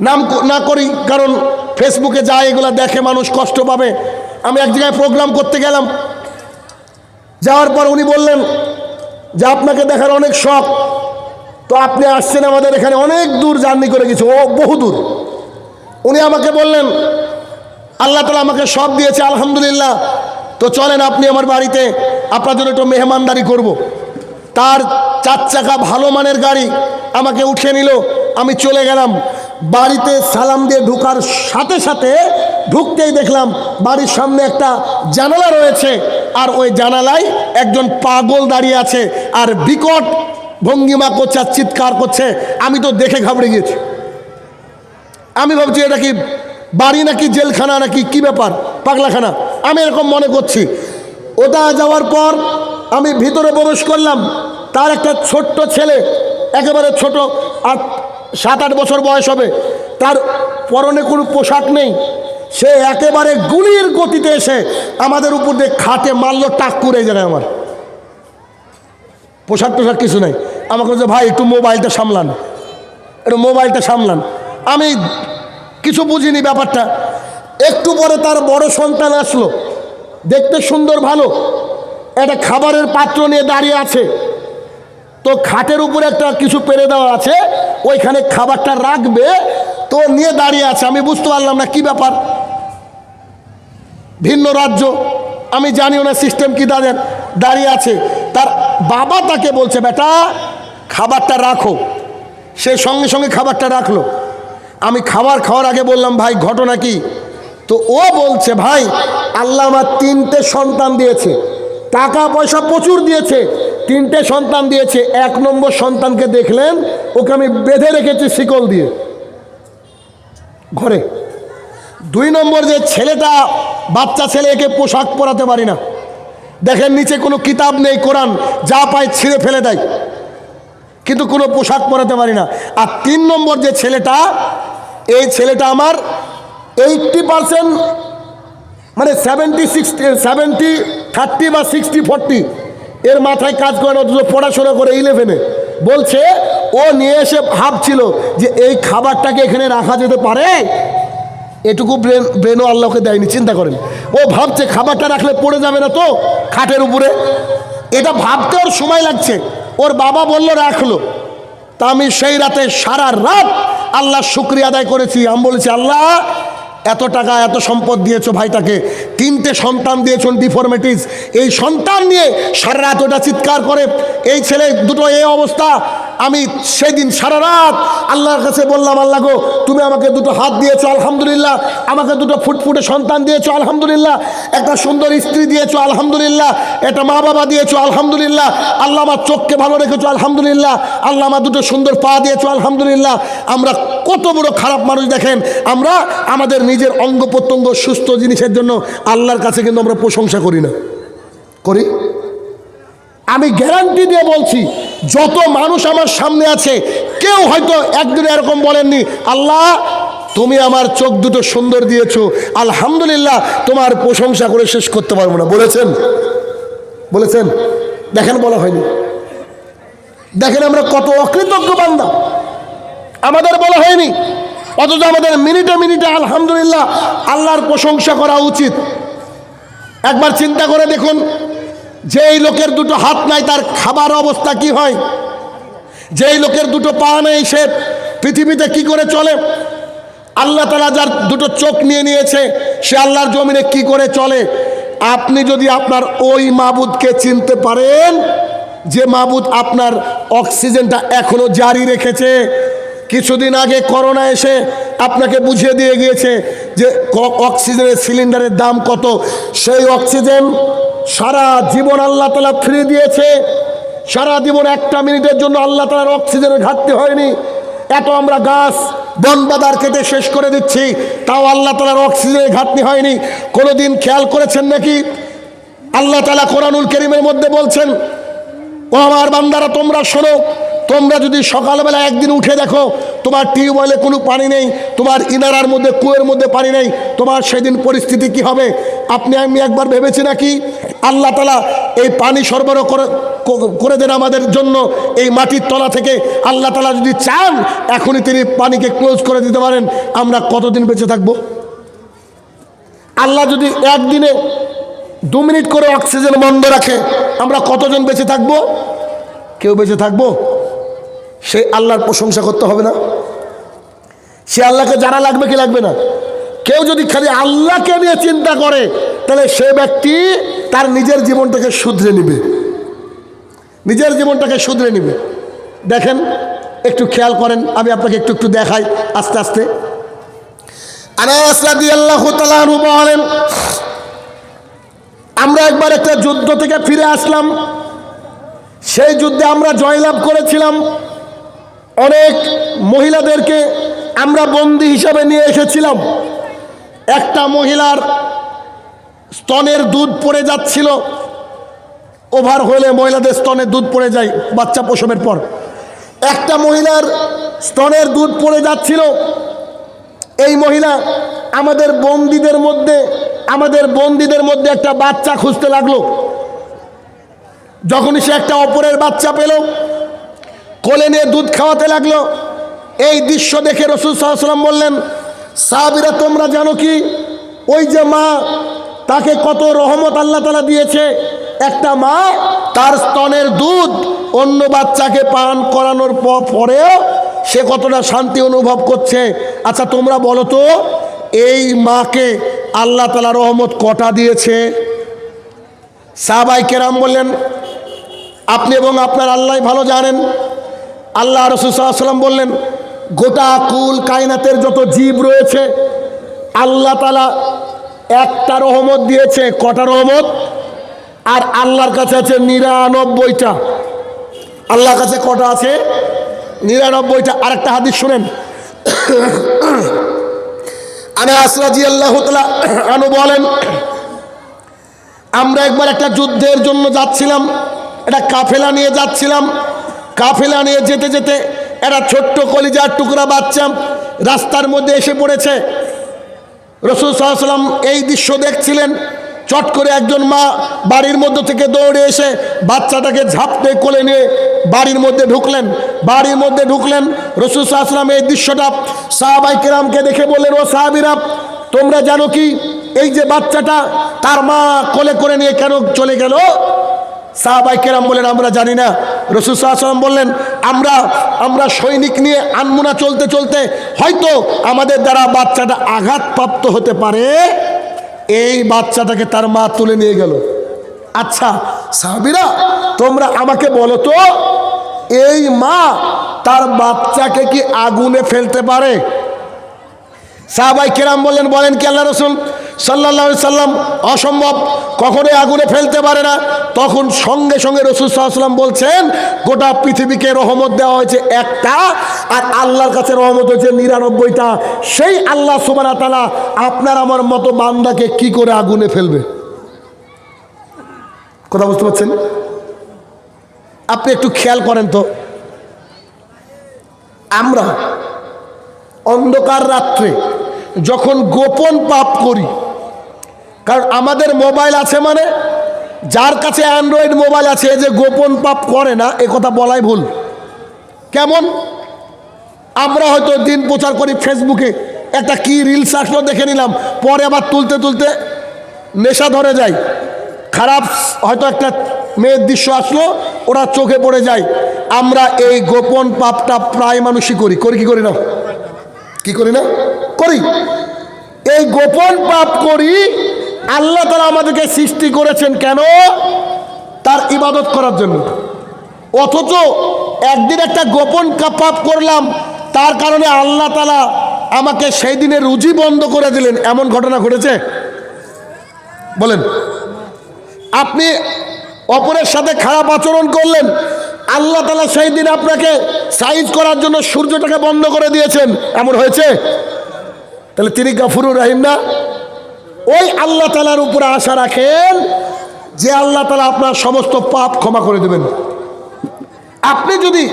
নাম না করি, কারণ ফেসবুকে যায় এগুলো দেখে মানুষ কষ্ট পাবে। আমি এক জায়গায় প্রোগ্রাম করতে গেলাম। যাওয়ার পর উনি বললেন যে, আপনাকে দেখার অনেক শখ। তো আপনি আসছেন আমাদের এখানে অনেক দূর জার্নি করে গেছে। ও বহু দূর। উনি আমাকে বললেন, আল্লাহ তালা আমাকে সব দিয়েছে, আলহামদুলিল্লাহ। তো চলেন আপনি আমার বাড়িতে। আপনার জন্য একটু মেহমানদারি করব। তার চার চাকা ভালো মানের গাড়ি আমাকে উঠিয়ে নিল। আমি চলে গেলাম। বাড়িতে সালাম দিয়ে ঢুকার সাথে সাথে ঢুকতেই দেখলাম বাড়ির সামনে একটা জানালা রয়েছে। আর ওই জানালায় একজন পাগল দাঁড়িয়ে আছে আর বিকট ভঙ্গিমা করছে আর চিৎকার করছে। আমি তো দেখে ঘাবড়ে গিয়েছি। আমি ভাবছি, এটা কি বাড়ি নাকি জেলখানা নাকি কি ব্যাপার? পাগলাখানা। আমি এরকম মনে করছি। ওটা যাওয়ার পর আমি ভিতরে প্রবেশ করলাম। তার একটা ছোট্ট ছেলে, একেবারে ছোট আট সাত আট বছর বয়স হবে, তার পরনে কোনো পোশাক নেই। সে একেবারে গুলির গতিতে এসে আমাদের উপর দিয়ে খাটে মারল, টাক করে যায় আমার। পোশাক টোশাক কিছু নেই। আমাকে বলছে, ভাই, একটু মোবাইলটা সামলান। একটু মোবাইলটা সামলান। আমি কিছু বুঝিনি ব্যাপারটা। একটু পরে তার বড় সন্তান আসলো। দেখতে সুন্দর, ভালো। একটা খাবারের পাত্র নিয়ে দাঁড়িয়ে আছে। তো খাটের উপরে একটা কিছু পেরে দেওয়া আছে। ওইখানে খাবারটা রাখবে, তো নিয়ে দাঁড়িয়ে আছে। আমি বুঝতে পারলাম না কি ব্যাপার। ভিন্ন রাজ্য, আমি জানিও না সিস্টেম কি তাদের দাঁড়িয়ে আছে। তার বাবা তাকে বলছে, বেটা, খাবারটা রাখো। সে সঙ্গে সঙ্গে খাবারটা রাখল। আমি খাবার খাওয়ার আগে বললাম, ভাই, ঘটনা কি? তো ও বলছে, ভাই, আল্লাহ আমার তিনটে সন্তান দিয়েছে। টাকা পয়সা প্রচুর দিয়েছে। তিনটে সন্তান দিয়েছে, এক নম্বর সন্তানকে দেখলেন, ওকে আমি বেঁধে রেখেছি শিকল দিয়ে, ঘরে। দুই নম্বর যে ছেলেটা, বাচ্চা ছেলে একে পোশাক পরাতে পারি না। দেখেন নিচে কোনো কিতাব নেই, কোরআন, যা পায় ছিঁড়ে ফেলে দেয়। কিন্তু কোনো পোশাক পরাতে পারি না। আর তিন নম্বর যে ছেলেটা, এই ছেলেটা আমার এইটটি পারসেন্ট মানে সেভেন্টি সিক্সটি সেভেন্টি থার্টি বা সিক্সটি ফোরটি এর মাথায় কাজ করে না, অথচ পড়াশোনা করে ইলেভেনে বলছে, ও নিয়ে এসে ভাবছিল যে এই খাবারটাকে এখানে রাখা যেতে পারে। এটুকু ব্রেন, ব্রেনও আল্লাহকে দেয়নি, চিন্তা করেন। ও ভাবছে খাবারটা রাখলে পড়ে যাবে না তো খাটের উপরে। এটা ভাবতে ওর সময় লাগছে। ওর বাবা বলল, রাখল। তা আমি সেই রাতে সারা রাত আল্লাহ শুক্রিয়া আদায় করেছি। আমি বলেছি, আল্লাহ এত টাকা, এত সম্পদ দিয়েছ ভাইটাকে। তিনটে সন্তান দিয়েছেন ডিফরমেটিস এই সন্তান নিয়ে সারা রাত ওটা চিৎকার করে, এই ছেলে দুটো এই অবস্থা। আমি সেদিন সারা রাত আল্লাহর কাছে বললাম, আল্লাহ গো, তুমি আমাকে দুটো হাত দিয়েছ, আলহামদুলিল্লাহ। আমাকে দুটো ফুটফুটে সন্তান দিয়েছ, আলহামদুলিল্লাহ। একটা সুন্দর স্ত্রী দিয়েছ, আলহামদুলিল্লাহ। একটা মা বাবা দিয়েছ, আলহামদুলিল্লাহ। আল্লাহ আমার চোখকে ভালো রেখেছো, আলহামদুলিল্লাহ। আল্লাহ আমার দুটো সুন্দর পা দিয়েছ, আলহামদুলিল্লাহ। আমরা কত বড় খারাপ মানুষ দেখেন, আমরা আমাদের নিজের অঙ্গ প্রত্যঙ্গ সুস্থ জিনিসের জন্য আল্লাহর কাছে কিন্তু আমরা প্রশংসা করি না। করি? আমি গ্যারান্টি দিয়ে বলছি, যত মানুষ আমার সামনে আছে, কেউ হয়তো একদিন এরকম বলেননি, আল্লাহ, তুমি আমার চোখ দুটো সুন্দর দিয়েছ, আলহামদুলিল্লাহ, তোমার প্রশংসা করে শেষ করতে পারব না। বলেছেন? বলেছেন? দেখেন বলা হয়নি। দেখেন আমরা কত অকৃতজ্ঞ বান্দা। আমাদের বলা হয়নি অথচ আমাদের মিনিটে মিনিটে আলহামদুলিল্লাহ আল্লাহর প্রশংসা করা উচিত। একবার চিন্তা করে দেখুন, যেই লোকের দুটো হাত নাই, তার খাবার অবস্থা কি হয়? যেই লোকের দুটো পা নেই, সে পৃথিবীতে কি করে চলে? আল্লাহ তালা যার দুটো চোখ নিয়ে নিয়েছে, সে আল্লাহর জমিনে কি করে চলে? আপনি যদি আপনার ওই মাবুদকে চিনতে পারেন, যে মাবুদ আপনার অক্সিজেনটা এখনও জারি রেখেছে কিছুদিন আগে করোনা এসে আপনাকে বুঝিয়ে দিয়ে গিয়েছে যে অক্সিজেনের সিলিন্ডারের দাম কত। সেই অক্সিজেন সারা জীবন আল্লাহ তালা ফ্রি দিয়েছে। সারা জীবন একটা মিনিটের জন্য আল্লাহ তালার অক্সিজেনের ঘাটতি হয়নি। এত আমরা গাছ, বন বাদার কেটে শেষ করে দিচ্ছি, তাও আল্লাহ তালার অক্সিজেনের ঘাটতি হয়নি। কোনোদিন খেয়াল করেছেন নাকি? আল্লাহ তালা কোরআনুল করিমের মধ্যে বলছেন, ও আমার বান্দারা, তোমরা শোনো তোমরা যদি সকালবেলা একদিন উঠে দেখো, তোমার টিউবওয়েলে কোনো পানি নেই, তোমার ইনারার মধ্যে, কুয়ের মধ্যে পানি নেই, তোমার সেদিন পরিস্থিতি কি হবে? আপনি আমি একবার ভেবেছি নাকি? আল্লাহ তালা এই পানি সরবরাহ করে করে দেন আমাদের জন্য এই মাটির তলা থেকে। আল্লাহ তালা যদি চান, এখনই তিনি পানিকে ক্লোজ করে দিতে পারেন। আমরা কতদিন বেঁচে থাকব? আল্লাহ যদি একদিনে দু মিনিট করে অক্সিজেন বন্ধ রাখে, আমরা কতজন বেঁচে থাকব? কেউ বেঁচে থাকব? সে আল্লাহর প্রশংসা করতে হবে না। সে আল্লাহকে জানা লাগবে কি লাগবে না? কেউ যদি খালি আল্লাহকে নিয়ে চিন্তা করে, তাহলে সে ব্যক্তি তার নিজের জীবনটাকে শুধরে নিবে। নিজের জীবনটাকে শুধরে নিবে। দেখেন, একটু খেয়াল করেন, আমি আপনাকে একটু একটু দেখাই আস্তে আস্তে। বলেন, আমরা একবার একটা যুদ্ধ থেকে ফিরে আসলাম। সেই যুদ্ধে আমরা জয়লাভ করেছিলাম। অনেক মহিলাদেরকে আমরা বন্দি হিসাবে নিয়ে এসেছিলাম। একটা মহিলার স্তনের দুধ পড়ে যাচ্ছিল। ওভার হলে মহিলাদের স্তনে দুধ পড়ে যায় বাচ্চা প্রসবের পর। একটা মহিলার স্তনের দুধ পড়ে যাচ্ছিল। এই মহিলা আমাদের বন্দীদের মধ্যে, আমাদের বন্দীদের মধ্যে একটা বাচ্চা খুঁজতে লাগল। যখনই সে একটা অপরের বাচ্চা পেল কোলে নিয়ে দুধ খাওয়াতে লাগল। এই দৃশ্য দেখে রসুল সাল্লাম বললেন, সাহাবিরা, তোমরা জানো কি? ওই যে মা, তাকে কত রহমত আল্লাহ তালা দিয়েছে। একটা মা, তার স্তনের দুধ অন্য বাচ্চাকে পান করানোর পরেও সে কতটা শান্তি অনুভব করছে। আচ্ছা তোমরা বলো তো, এই মাকে আল্লাহ তালা রহমত কটা দিয়েছে? সাহাবাই কেরাম বললেন, আপনি এবং আপনার আল্লাহ ভালো জানেন। আল্লাহ রসুলাম বললেন, গোটা কুল কায়নাতের যত জীব রয়েছে, আল্লাহ তালা একটা রহমত দিয়েছে, কটা রহমত? আর আল্লাহর কাছে আছে নিরানব্বইটা। আল্লাহর কাছে কটা আছে? নিরানব্বইটা। আরেকটা হাদিস শুনেন। আনা আসরাজি আল্লাহ আনু বলেন, আমরা একবার একটা যুদ্ধের জন্য যাচ্ছিলাম, একটা কাফেলা নিয়ে যাচ্ছিলাম। কাফেলা নিয়ে যেতে যেতে একটা ছোট্ট কলিজার টুকরা বাচ্চা রাস্তার মধ্যে এসে পড়েছে। রসুল সাল্লাম এই দৃশ্য দেখছিলেন। চট করে একজন মা বাড়ির মধ্য থেকে দৌড়ে এসে বাচ্চাটাকে ঝাপটে কোলে নিয়ে বাড়ির মধ্যে ঢুকলেন। বাড়ির মধ্যে ঢুকলেন। রসুল সাল্লাম এই দৃশ্যটা সাহাবাই কেরামকে দেখে বললেন, ও সাহাবিরা, তোমরা জানো কি? এই যে বাচ্চাটা তার মা কোলে করে নিয়ে কেন চলে গেল? সাহাবাই কেরাম বলেন, আমরা জানি না। রসুল সাল্লাম বললেন, আমরা আমরা সৈনিক নিয়ে আনমুনা চলতে চলতে হয়তো আমাদের দ্বারা বাচ্চাটা আঘাতপ্রাপ্ত হতে পারে। এই বাচ্চাটাকে তার মা তুলে নিয়ে গেল। আচ্ছা সাহাবিরা, তোমরা আমাকে বলো তো, এই মা তার বাচ্চাকে কি আগুনে ফেলতে পারে? সাহাবাই কেরাম বললেন, বলেন কি আল্লাহ রসুল? সাল্লাহ সাল্লাম, অসম্ভব, কখনোই আগুনে ফেলতে পারে না। তখন সঙ্গে সঙ্গে রসুল সাল্লাম বলছেন, গোটা পৃথিবীকে রহমত দেওয়া হয়েছে একটা, আর আল্লাহর কাছে রহমত হয়েছে নিরানব্বইটা। সেই আল্লাহ সুবানা তালা আপনার আমার মতো বান্দাকে কি করে আগুনে ফেলবে? কথা বুঝতে পারছেন? আপনি একটু খেয়াল করেন তো। আমরা অন্ধকার রাত্রে যখন গোপন পাপ করি কারণ আমাদের মোবাইল আছে মানে যার কাছে অ্যান্ড্রয়েড মোবাইল আছে যে গোপন পাপ করে না, এ কথা বলাই ভুল। কেমন? আমরা হয়তো দিন প্রচার করি ফেসবুকে একটা কি রিলস আসলো দেখে নিলাম, পরে আবার তুলতে তুলতে নেশা ধরে যায়। খারাপ হয়তো একটা মেয়ের দৃশ্য আসলো, ওরা চোখে পড়ে যায়। আমরা এই গোপন পাপটা প্রায় মানুষই করি। করি কি করি না? কি করি না? করি। এই গোপন পাপ করি আল্লাহ তারা আমাদেরকে সৃষ্টি করেছেন কেন? তার ইবাদত করার জন্য। অথচ একদিন একটা গোপন কা- পাপ করলাম, তার কারণে আল্লাহ তালা আমাকে সেই দিনে রুজি বন্ধ করে দিলেন। এমন ঘটনা ঘটেছে? বলেন। আপনি অপরের সাথে খারাপ আচরণ করলেন, আল্লাহ তালা সেই দিন আপনাকে সাইজ করার জন্য সূর্যটাকে বন্ধ করে দিয়েছেন। এমন হয়েছে? তাহলে তিনি গাফুরুর রাহিম না? ওই আল্লাহ তালার উপরে আশা রাখেন যে আল্লাহ তালা আপনার সমস্ত পাপ ক্ষমা করে দেবেন। আপনি যদি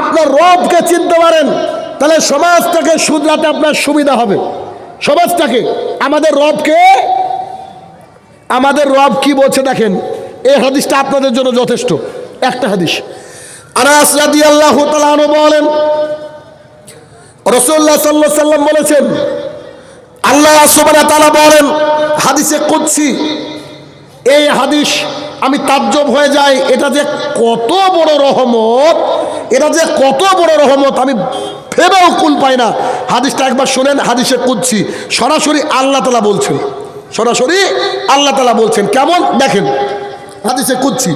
আপনার রবকে চিনতে পারেন, তাহলে সমাজটাকে শুধরাতে আপনার সুবিধা হবে। সমাজটাকে, আমাদের রবকে, আমাদের রব কি বলছে দেখেন, এই হাদিসটা আপনাদের জন্য যথেষ্ট। একটা হাদিস, আনাস রাদি আল্লাহ বলেন রসুল্লাহ সাল্লাহ সাল্লাম বলেছেন আল্লাহ সুবানা তালা বলেন, হাদিসে কুৎসি এই হাদিস আমি তাজ্জব হয়ে যাই, এটা যে কত বড় রহমত, এটা যে কত বড় রহমত, আমি ভেবেও কুল পাই না। হাদিসটা একবার শোনেন, হাদিসে কুচ্ছি সরাসরি আল্লাহ তালা বলছেন, সরাসরি আল্লাহ তালা বলছেন, কেমন? দেখেন, হাদিসে কুচ্ছি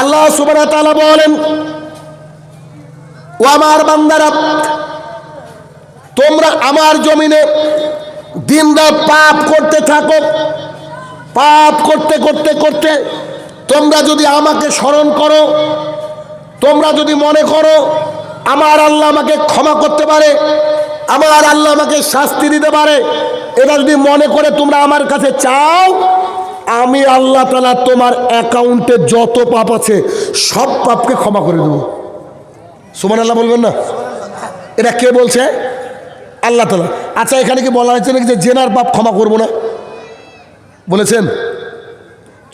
আল্লাহ সুবাহ তালা বলেন ও আমার বান্দারা তোমরা আমার জমিনে দিন পাপ করতে থাকো, পাপ করতে করতে করতে তোমরা যদি আমাকে স্মরণ করো, তোমরা যদি মনে করো, আমার আল্লাহ আমাকে ক্ষমা করতে পারে, আমার আল্লাহ আমাকে শাস্তি দিতে পারে, এটা যদি মনে করে তোমরা আমার কাছে চাও, আমি আল্লাহ তালা তোমার অ্যাকাউন্টে যত পাপ আছে, সব পাপকে ক্ষমা করে দেবো। সুমান আল্লাহ বলবেন না? এটা কে বলছে? আল্লাহ তালা আচ্ছা এখানে কি বলা হয়েছে নাকি যে জেনার পাপ ক্ষমা করব না? বলেছেন?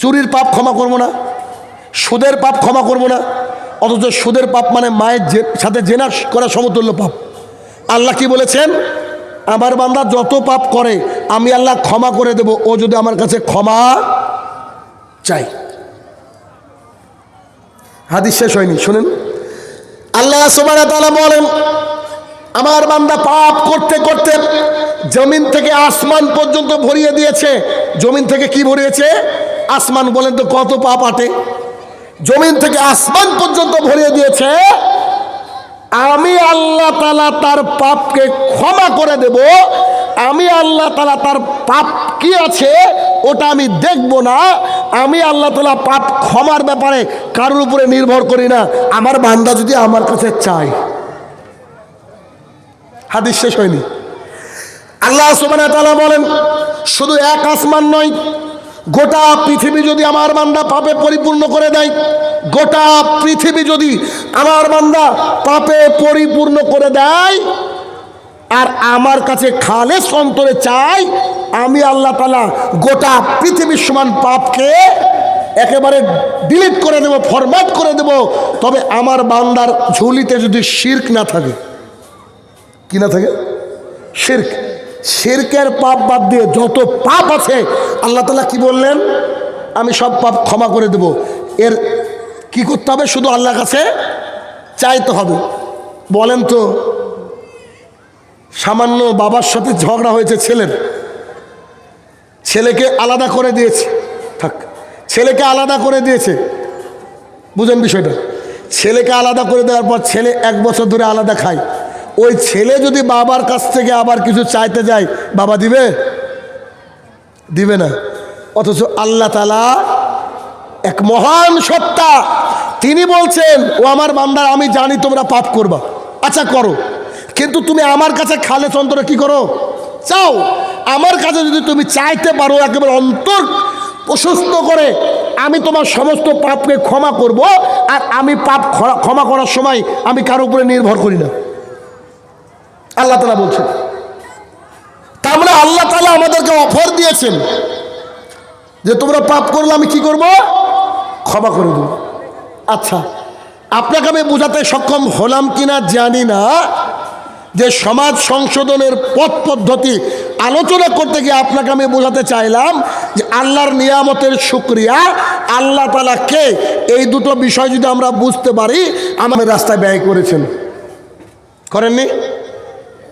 চুরির পাপ ক্ষমা করব না, সুদের পাপ ক্ষমা করব না, অথচ সুদের পাপ মানে মায়ের সাথে জেনার করা সমতুল্য পাপ। আল্লাহ কি বলেছেন? আমার বান্দা যত পাপ করে, আমি আল্লাহ ক্ষমা করে দেব, ও যদি আমার কাছে ক্ষমা চাই হাদিস শেষ হয়নি, শুনেন। আল্লাহ সুবহানাহু বলেন আমার বান্দা পাপ করতে করতে জমিন থেকে আসমান পর্যন্ত ভরিয়ে দিয়েছে। জমিন থেকে কি ভরিয়েছে? আসমান বলেন তো কত পাপ আটে? জমিন থেকে আসমান পর্যন্ত ভরিয়ে দিয়েছে। আমি আল্লাহ তালা তার পাপকে ক্ষমা করে দেব। আমি আল্লাহ তালা তার পাপ কি আছে ওটা আমি দেখব না। আমি আল্লাহ তালা পাপ ক্ষমার ব্যাপারে কারোর উপরে নির্ভর করি না। আমার বান্দা যদি আমার কাছে চায়। হাদিস শেষ হয়নি। আল্লাহ সুবহানাহু ওয়া তাআলা বলেন, শুধু এক আসমান নয়, গোটা পৃথিবী যদি আমার বান্দা পাপে পরিপূর্ণ করে দেয়, গোটা পৃথিবী যদি আমার বান্দা পাপে পরিপূর্ণ করে দেয়, আর আমার কাছে খালেস অন্তরে চাই আমি আল্লাহ তালা গোটা পৃথিবীর সমান পাপকে একেবারে ডিলিট করে দেব ফরম্যাট করে দেব। তবে আমার বান্দার ঝুলিতে যদি শির্ক না থাকে কি না থাকে? শির্ক। শিরকের পাপ বাদ দিয়ে যত পাপ আছে, আল্লাহ তালা কি বললেন? আমি সব পাপ ক্ষমা করে দেব। এর কি করতে হবে? শুধু আল্লাহর কাছে চাইতে হবে। বলেন তো, সামান্য বাবার সাথে ঝগড়া হয়েছে ছেলের। ছেলেকে আলাদা করে দিয়েছে। থাক, ছেলেকে আলাদা করে দিয়েছে। বুঝেন বিষয়টা। ছেলেকে আলাদা করে দেওয়ার পর ছেলে এক বছর ধরে আলাদা খায়। ওই ছেলে যদি বাবার কাছ থেকে আবার কিছু চাইতে যায়, বাবা দিবে? দিবে না। অথচ আল্লাহ তালা এক মহান সত্তা। তিনি বলছেন, ও আমার বান্দার, আমি জানি তোমরা পাপ করবা। আচ্ছা করো। কিন্তু তুমি আমার কাছে খালে চন্দ্রে কি করো? চাও। আমার কাছে যদি তুমি চাইতে পারো, একেবারে অন্তর প্রশস্ত করে, আমি তোমার সমস্ত পাপকে ক্ষমা করব, আর আমি পাপ ক্ষমা- করার সময় আমি কারও উপরে নির্ভর করি না। আল্লাহ তালা বলছেন। তার মানে আল্লাহ তালা আমাদেরকে অফার দিয়েছেন যে তোমরা পাপ করলে আমি কি করব? ক্ষমা করে দেব। আচ্ছা আপনাকে আমি বোঝাতে সক্ষম হলাম কিনা জানি না, যে সমাজ সংশোধনের পথ পদ্ধতি আলোচনা করতে গিয়ে আপনাকে আমি বোঝাতে চাইলাম যে আল্লাহর নিয়ামতের শুক্রিয়া, আল্লাহ তালা কে? এই দুটো বিষয় যদি আমরা বুঝতে পারি আমাদের রাস্তায় ব্যয় করেছেন। করেননি?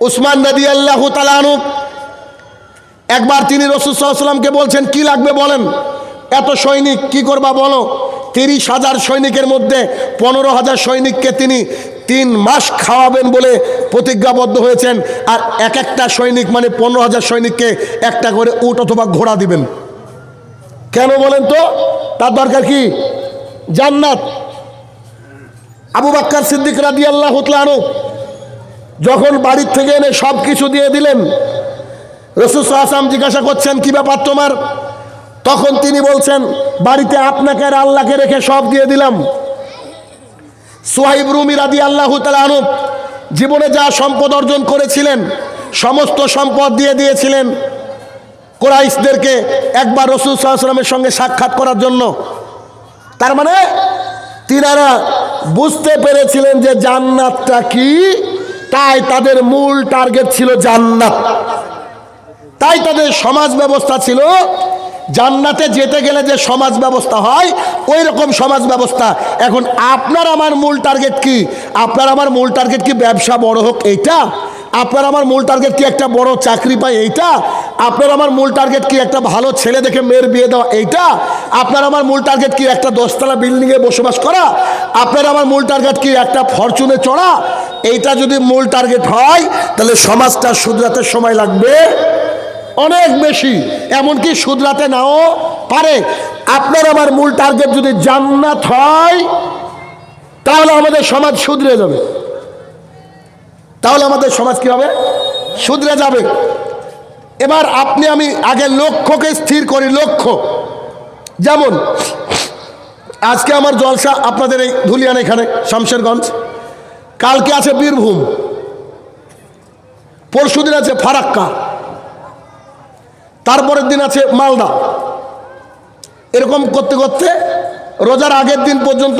উসমান নদী আল্লাহ তালানু একবার তিনি রসুলামকে বলছেন, কি লাগবে বলেন? এত সৈনিক কি করবা বলো? তিরিশ হাজার সৈনিকের মধ্যে পনেরো হাজার সৈনিককে তিনি তিন মাস খাওয়াবেন বলে প্রতিজ্ঞাবদ্ধ হয়েছেন, আর এক একটা সৈনিক মানে পনেরো হাজার সৈনিককে একটা করে উট অথবা ঘোড়া দিবেন। কেন বলেন তো? তার দরকার কি? জান্নাত। আবু বাক্কার সিদ্দিক রাদি আল্লাহ হুতলানু যখন বাড়ির থেকে এনে সব কিছু দিয়ে দিলেন, রসুল আসলাম জিজ্ঞাসা করছেন, কি ব্যাপার তোমার? তখন তিনি বলছেন, বাড়িতে আপনাকে আর আল্লাহকে রেখে সব দিয়ে দিলাম। সোহাইব রুমি রাদি আল্লাহ তালু জীবনে যা সম্পদ অর্জন করেছিলেন, সমস্ত সম্পদ দিয়ে দিয়েছিলেন কোরাইশদেরকে একবার রসুল সাল্লামের সঙ্গে সাক্ষাৎ করার জন্য। তার মানে তিনারা বুঝতে পেরেছিলেন যে জান্নাতটা কি? তাই তাদের মূল টার্গেট ছিল জান্নাত। তাই তাদের সমাজ ব্যবস্থা ছিল, জান্নাতে যেতে গেলে যে সমাজ ব্যবস্থা হয় ওই রকম সমাজ ব্যবস্থা। এখন আপনার আমার মূল টার্গেট কি? আপনার আমার মূল টার্গেট কি ব্যবসা বড় হোক এইটা? আপনার আমার মূল টার্গেট কি একটা বড় চাকরি পাই এইটা? আপনার আমার মূল টার্গেট কি? একটা ভালো ছেলে দেখে মেয়ের বিয়ে দেওয়া, এইটা? আপনার আমার মূল টার্গেট কি? একটা দশতলা বিল্ডিংয়ে বসবাস করা? আপনার আমার মূল টার্গেট কি? একটা ফরচুনে চড়া? এইটা যদি মূল টার্গেট হয়, তাহলে সমাজটা শুধরাতে সময় লাগবে অনেক বেশি। এমনকি শুধরাতে নাও পারে। আপনার আমার মূল টার্গেট যদি জান্নাত হয়, তাহলে আমাদের সমাজ শুধরে যাবে। তাহলে আমাদের সমাজ কি হবে? শুধরে যাবে। এবার আপনি আমি আগে লক্ষ্যকে স্থির করি, লক্ষ্য। যেমন, আজকে আমার জলসা আপনাদের এই ধুলিয়ান এখানে, শামশেরগঞ্জ। কালকে আছে বীরভূম। পরশুদিন আছে ফারাক্কা। তারপরের দিন আছে মালদা। এরকম করতে করতে রোজার আগের দিন পর্যন্ত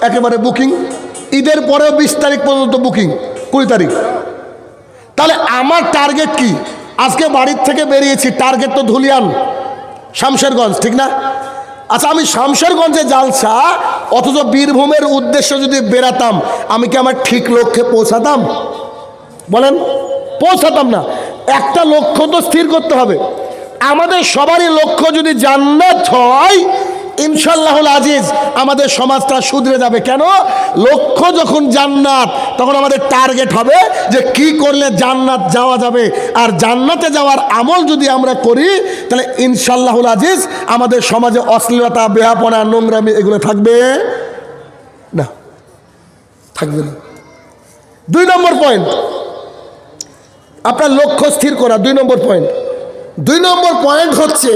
একেবারে বুকিং, ঈদের পরেও বিশ তারিখ পর্যন্ত বুকিং, কুড়ি তারিখ। তাহলে আমার টার্গেট কি? আজকে বাড়ির থেকে বেরিয়েছি টার্গেট তো ধুলিয়ান, শামশেরগঞ্জ, ঠিক না? আচ্ছা আমি শামশেরগঞ্জে জালসা, অথচ বীরভূমের উদ্দেশ্য যদি বেরাতাম আমি কি আমার ঠিক লক্ষ্যে পৌঁছাতাম? বলেন, পৌঁছাতাম না। একটা লক্ষ্য তো স্থির করতে হবে। আমাদের সবারই লক্ষ্য যদি জান্নাত হয় ইনশাল্লাহুল আজিজ, আমাদের সমাজটা শুধরে যাবে। কেন? লক্ষ্য যখন জান্নাত, তখন আমাদের টার্গেট হবে যে কি করলে জান্নাত যাওয়া যাবে। আর জান্নাতে যাওয়ার আমল যদি আমরা করি, তাহলে ইনশাল্লাহুল আজিজ, আমাদের সমাজে অশ্লীলতা, বেহাপনা, নোংরামি এগুলো থাকবে? না থাকবে না। দুই নম্বর পয়েন্ট আপনার লক্ষ্য স্থির করা, দুই নম্বর পয়েন্ট দুই নম্বর পয়েন্ট হচ্ছে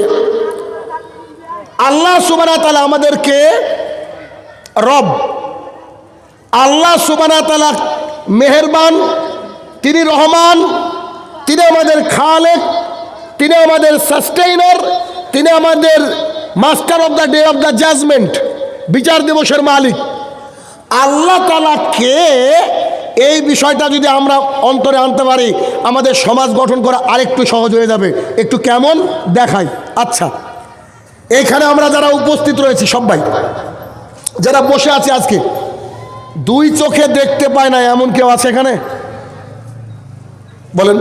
আল্লাহ সুবানা তালা আমাদেরকে রব, আল্লাহ সুবানা তালা মেহেরবান, তিনি রহমান, তিনি আমাদের খালেক, তিনি আমাদের সাস্টেইনার, তিনি আমাদের master of the day of the judgment, বিচার দিবসের মালিক। আল্লাহ তালা কে এই বিষয়টা যদি আমরা অন্তরে আনতে পারি, আমাদের সমাজ গঠন করা আরেকটু সহজ হয়ে যাবে। একটু কেমন? দেখাই। আচ্ছা। এইখানে আমরা যারা উপস্থিত রয়েছি সবাই, যারা বসে আছে আজকে, দুই চোখে দেখতে পায় না এমন কেউ আছে এখানে? বলেন।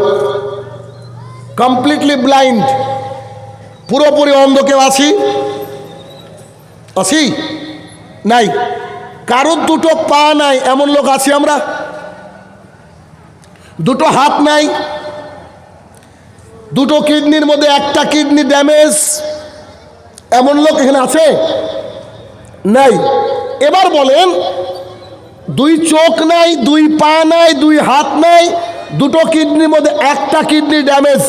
কমপ্লিটলি ব্লাইন্ড পুরোপুরি অন্ধ কেউ আছি? আছি? নাই। কারোর দুটো পা নাই, এমন লোক আছি আমরা? দুটো হাত নাই। দুটো কিডনির মধ্যে একটা কিডনি ড্যামেজ এমন লোক এখানে আছে? নাই। এবার বলেন, দুই চোখ নাই, দুই পা নাই, দুই হাত নাই, দুটো কিডনির মধ্যে একটা কিডনি ড্যামেজ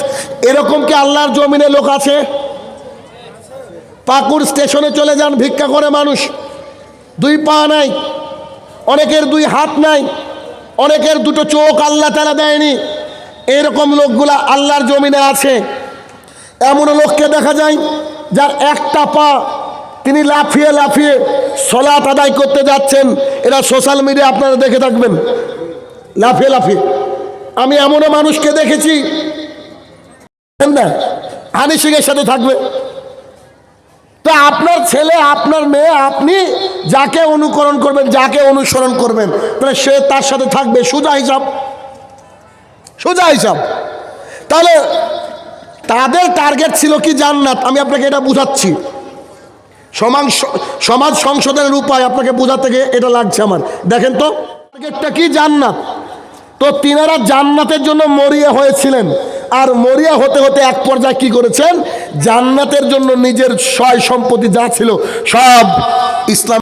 এরকম কি আল্লাহর জমিনে লোক আছে? পাকুড় স্টেশনে চলে যান, ভিক্ষা করে মানুষ। দুই পা নাই, অনেকের দুই হাত নাই, অনেকের দুটো চোখ আল্লাহ তারা দেয়নি। এরকম লোকগুলা আল্লাহর জমিনে আছে। এমন লোককে দেখা যায় যার একটা পা তিনি লাফিয়ে লাফিয়ে সলাত আদায় করতে যাচ্ছেন, এরা সোশ্যাল মিডিয়া আপনারা দেখে থাকবেন। লাফিয়ে লাফিয়ে। আমি এমনও মানুষকে দেখেছি, না, হানি সিংয়ের সাথে থাকবে। তো আপনার ছেলে, আপনার মেয়ে, আপনি যাকে অনুকরণ করবেন, যাকে অনুসরণ করবেন, তাহলে সে তার সাথে থাকবে, সোজা হিসাব। সোজা হিসাব। তাহলে তাদের টার্গেট ছিল কি জান্নাত? আমি আপনাকে এটা বুঝাচ্ছি। সমাজ সমাজ সংশোধনের উপায় আপনাকে বোঝাতে গিয়ে এটা লাগছে আমার। দেখেন তো টার্গেটটা কি জান্নাত? তো তিনারা জান্নাতের জন্য মরিয়া হয়েছিলেন। আর মরিয়া হতে হতে এক পর্যায়ে কি করেছেন? জান্নাতের জন্য নিজের সয় সম্পত্তি যা ছিল সব ইসলাম